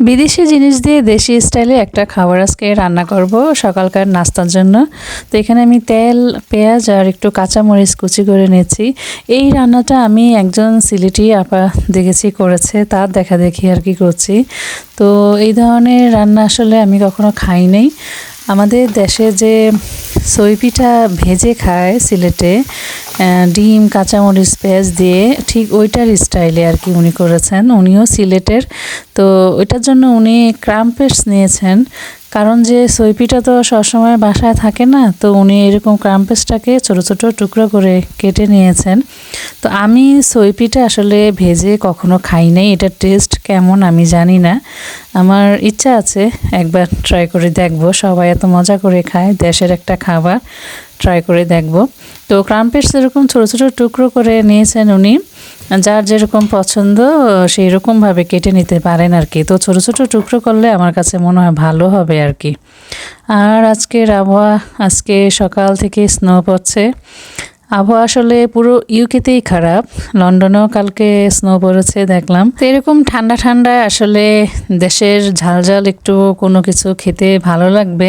বিদেশি জিনিস দিয়ে দেশি স্টাইলে একটা খাবার আজকে রান্না করব, সকালকার নাস্তার জন্য। তো এখানে আমি তেল, পেঁয়াজ আর একটু কাঁচামরিচ কুচি করে নিয়েছি। এই রান্নাটা আমি একজন সিলেটি আপা দেখেছি করেছে, তার দেখা দেখি আর কি করছি। তো এই ধরনের রান্না আসলে আমি কখনো খাই নাই। আমাদের দেশে যে সই পিঠা ভেজে খায় সিলেটে ডিম, কাঁচামরিচ, পেঁয়াজ দিয়ে ঠিক ওইটার স্টাইলে আর কি উনি করেছেন। উনিও সিলেটের। তো ওইটার জন্য উনি ক্রাম্পেস নিয়েছেন। কারণ যে সই পিঠা তো সবসময় বাসায় থাকে না, তো উনি এরকম ক্রাম্পেসটাকে ছোট ছোট টুকরো করে কেটে নিয়েছেন। তো আমি সই পিঠা আসলে ভেজে কখনো খাই নাই। এটার টেস্ট কেমন আমি জানি না। আমার ইচ্ছা আছে একবার ট্রাই করে দেখব। সবাই এত মজা করে খায়, দেশের একটা খাবার। ট্রাই করে দেখব। তো ক্রাম্পের এরকম ছোটো ছোটো টুকরো করে নিয়েছেন উনি, যার যেরকম পছন্দ, সেই রকমভাবে কেটে নিতে পারেন আর কি। তো ছোটো ছোটো টুকরো করলে আমার কাছে মনে হয় ভালো হবে আর কি। আর আজকের আবহাওয়া, আজকে সকাল থেকে স্নো পড়ছে। আবহাওয়া আসলে পুরো ইউকেতেই খারাপ। লন্ডনেও কালকে স্নো পড়েছে, দেখলাম। তো এরকম ঠান্ডা ঠান্ডায় আসলে দেশের ঝালঝাল একটু কোনো কিছু খেতে ভালো লাগবে,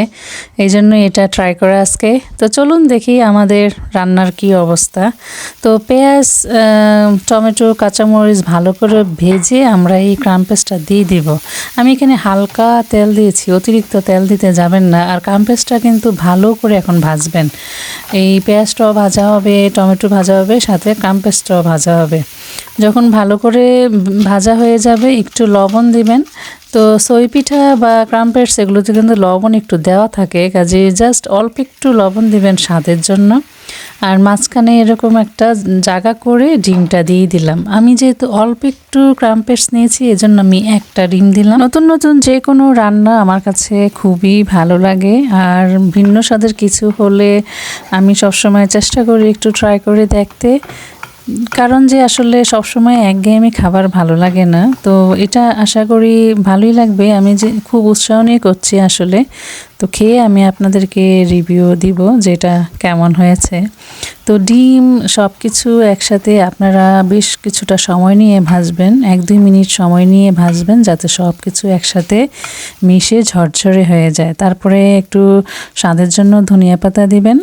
এই জন্য এটা ট্রাই করা আজকে। তো চলুন দেখি আমাদের রান্নার কি অবস্থা। তো পেঁয়াজ টমেটো, কাঁচামরিচ ভালো করে ভেজে আমরা এই ক্রাম্পেসটা দিয়ে দিব। আমি এখানে হালকা তেল দিয়েছি, অতিরিক্ত তেল দিতে যাবেন না। আর ক্রাম্পেসটা কিন্তু ভালো করে এখন ভাজবেন। এই পেঁয়াজটাও ভাজা হবে টমেটো ভাজা হবে সাথে ক্রাম্পেসটাও ভাজা হবে। যখন ভালো করে ভাজা হয়ে যাবে, একটু লবণ দিবেন। তো সই পিঠা বা ক্রাম্পেটস এগুলোতে কিন্তু লবণ একটু দেওয়া থাকে, কাজে জাস্ট অল্প একটু লবণ দিবেন স্বাদের জন্য। আর মাঝখানে এরকম একটা জায়গা করে ডিমটা দিয়ে দিলাম। আমি যেহেতু অল্প একটু ক্রাম্পেটস নিয়েছি, এজন্য আমি একটা ডিম দিলাম। নতুন নতুন যে কোনো রান্না আমার কাছে খুবই ভালো লাগে। আর ভিন্ন স্বাদের কিছু হলে আমি সবসময় চেষ্টা করি একটু ট্রাই করে দেখতে। কারণ যে আসলে সবসময় একঘেয়েমি খাবার ভালো লাগে না, তো এটা আশা করি ভালোই লাগবে। আমি যে খুব উৎসাহ নিয়ে করছি আসলে। তো খেয়ে আমি আপনাদেরকে রিভিউ দিব যেটা কেমন হয়েছে। তো ডিম সব কিছু একসাথে আপনারা বেশ কিছুটা সময় নিয়ে ভাজবেন, এক দুই মিনিট সময় নিয়ে ভাজবেন যাতে সব কিছু একসাথে মিশে ঝরঝরে হয়ে যায়। তারপরে একটু স্বাদের জন্য ধনিয়া পাতা দিবেন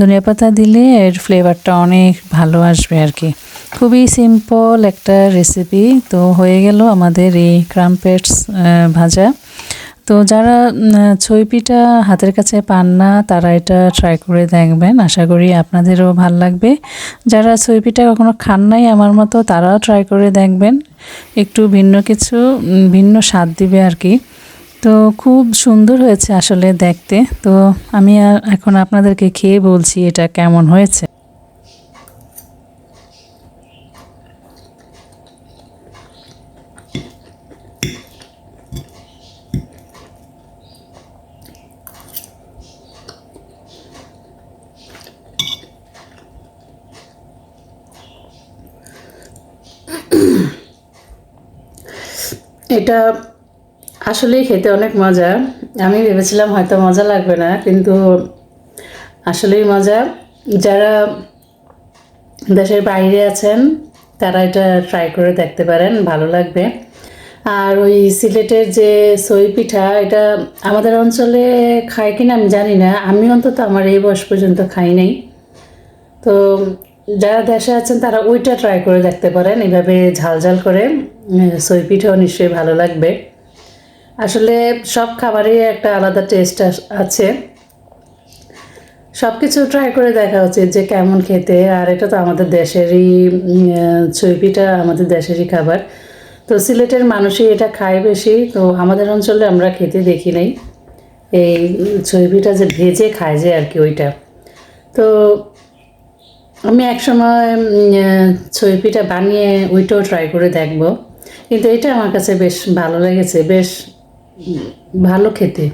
ধনিয়া পাতা দিলে এর ফ্লেভারটা অনেক ভালো আসবে আর কি। খুবই সিম্পল একটা রেসিপি তো হয়ে গেল আমাদের এই ক্রাম্পেটস ভাজা। তো যারা ছই পিঠা হাতের কাছে পান না, তারা এটা ট্রাই করে দেখবেন। আশা করি আপনাদেরও ভালো লাগবে। যারা ছই পিঠা কখনো খান নাই আমার মতো, তারাও ট্রাই করে দেখবেন। একটু ভিন্ন কিছু ভিন্ন স্বাদ দিবে আর কি। তো খুব সুন্দর হয়েছে আসলে দেখতে। তো আমি এখন আপনাদেরকে খেয়ে বলছি এটা কেমন হয়েছে। এটা আসলেই খেতে অনেক মজা। আমি ভেবেছিলাম হয়তো মজা লাগবে না, কিন্তু আসলেই মজা। যারা দেশের বাইরে আছেন, তারা এটা ট্রাই করে দেখতে পারেন, ভালো লাগবে। আর ওই সিলেটের যে সই পিঠা, এটা আমাদের অঞ্চলে খায় কিনা আমি জানি না। আমি অন্তত আমার এই বয়স পর্যন্ত খাই নাই। তো যারা দেশে আছেন, তারা ওইটা ট্রাই করে দেখতে পারেন। এভাবে ঝাল ঝাল করে সই পিঠাও নিশ্চয়ই ভালো লাগবে। আসলে সব খাবারই একটা আলাদা টেস্ট আছে। সব কিছু ট্রাই করে দেখা উচিত যে কেমন খেতে আর এটা তো আমাদের দেশেরই পিঠা আমাদের দেশেরই খাবার। তো সিলেটের মানুষই এটা খায় বেশি তো আমাদের অঞ্চলে আমরা খেতে দেখি নাই। এই ছই পিঠা যে ভেজে খায় যে আর কি ওইটা। তো আমি একসময় আহ, পিঠা বানিয়ে ওইটাও ট্রাই করে দেখব। কিন্তু এটা আমার কাছে বেশ ভালো লেগেছে বেশ ভালো খেতে।